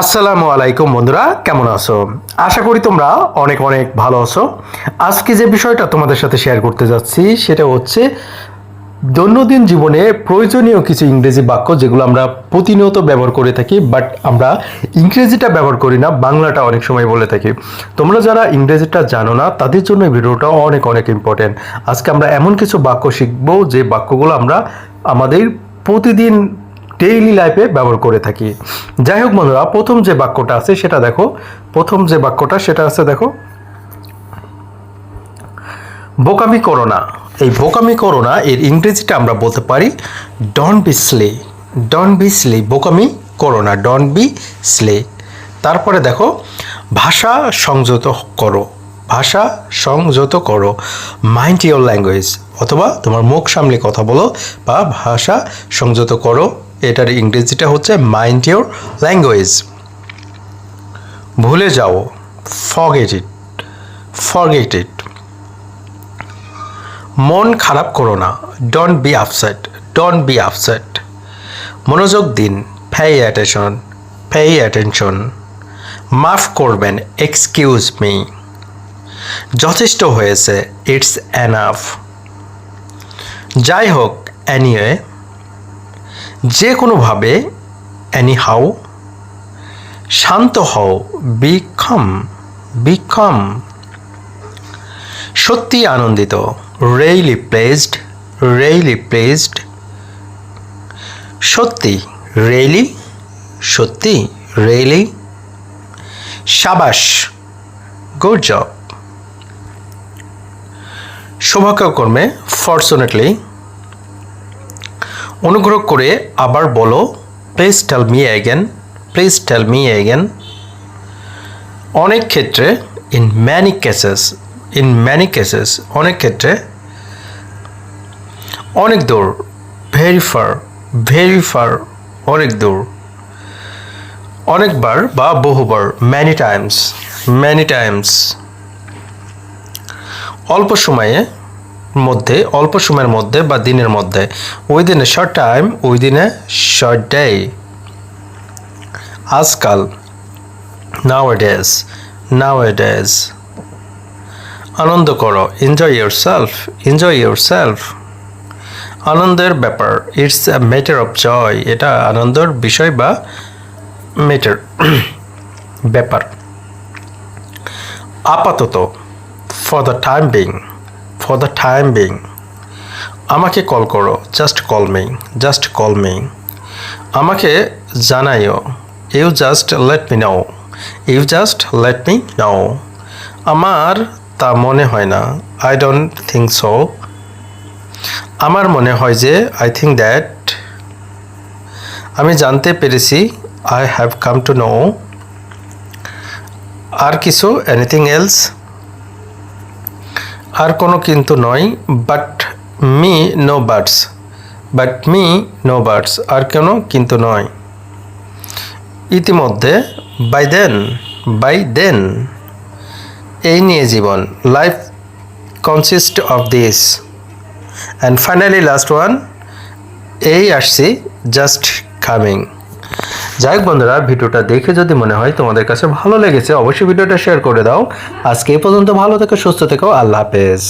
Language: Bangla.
আসসালামু আলাইকুম বন্ধুরা, কেমন আছো? আশা করি তোমরা অনেক অনেক ভালো আছো। আজকে যে বিষয়টা তোমাদের সাথে শেয়ার করতে যাচ্ছি, সেটা হচ্ছে দৈনন্দিন জীবনে প্রয়োজনীয় কিছু ইংরেজি বাক্য যেগুলো আমরা প্রতিনিয়ত ব্যবহার করে থাকি বাট আমরা ইংরেজিটা ব্যবহার করি না, বাংলাটা অনেক সময় বলে থাকি। তোমরা যারা ইংরেজিটা জানো না, তাদের জন্য ভিডিওটা অনেক অনেক ইম্পর্টেন্ট আজকে আমরা এমন কিছু বাক্য শিখব, যে বাক্যগুলো আমরা আমাদের প্রতিদিন ডেইলি লাইফে ব্যবহার করে থাকি। যাই হোক বন্ধুরা, প্রথম যে বাক্যটা আছে সেটা দেখো। প্রথম যে বাক্যটা সেটা আছে দেখো। বোকামি করো না। এই বোকামি করো না, এর ইংরেজিটা আমরা বলতে পারি don't be silly don't be silly বোকামি করো না ডন বি স্লে তারপরে দেখো, ভাষা সংযত করো, ভাষা সংযত করো মাইন্ড ইয়োর ল্যাঙ্গুয়েজ অথবা তোমার মুখ সামলে কথা বলো বা ভাষা সংযত করো। এটার ইংরেজিটা হচ্ছে মাইন্ড ইউর ল্যাঙ্গুয়েজ ভুলে যাও ফরগেট ইট ফরগেট ইট মন খারাপ করো না don't be upset don't be upset মনোযোগ দিন পে অ্যাটেনশন পে অ্যাটেনশন মাফ করবেন এক্সকিউজ মি যথেষ্ট হয়েছে ইটস অ্যানাফ যাই হোক অ্যানিওয়ে যে কোনোভাবে অ্যানি হাউ শান্ত হও বিক্ষম বিক্ষম সত্যি আনন্দিত রেইলি প্লেসড রেইলি প্লেসড সত্যি রেইলি সত্যি রেইলি সাবাস গুড জব সৌভাগ্যক্রমে ফর্চুনেটলি অনুগ্রহ করে আবার বলো please tell me again please tell me again অনেক ক্ষেত্রে in many cases in many cases অনেক ক্ষেত্রে, অনেক দূর ভেরি ফার ভেরি ফার অনেক দূর, অনেকবার বা বহুবার ম্যানি টাইমস ম্যানি টাইমস অল্প সময়ে মধ্যে, অল্প সময়ের মধ্যে বা দিনের মধ্যে। Within a short time within a short day আজকাল নাও ডেজ নাও ডেজ আনন্দ করো enjoy yourself enjoy yourself আনন্দের ব্যাপার it's a matter of joy এটা আনন্দের বিষয় বা ম্যাটার ব্যাপার। আপাতত for the time being for the time being আমাকে কল করো just call me just call me আমাকে জানাইও you just let me know you just let me know আমার তা মনে হয় না আই ডোন্ট থিঙ্ক সো আমার মনে হয় যে আই থিঙ্ক দ্যাট আমি জানতে পেরেছি I have come to know আর কিছু এনিথিং এলস আর কোনো কিন্তু নয় but me no birds but me no birds আর কোনো কিন্তু নয়। ইতিমধ্যে বাই দেন বাই দেন এই নিয়ে জীবন life consist of this and finally last one এই আসছি জাস্ট কামিং যাই হোক বন্ধুরা, ভিডিওটা দেখে যদি মনে হয় তোমাদের কাছে ভালো লেগেছে, অবশ্যই ভিডিওটা শেয়ার করে দাও। আজকে এই পর্যন্ত ভালো থেকো, সুস্থ থেকো, আল্লাহ হাফেজ।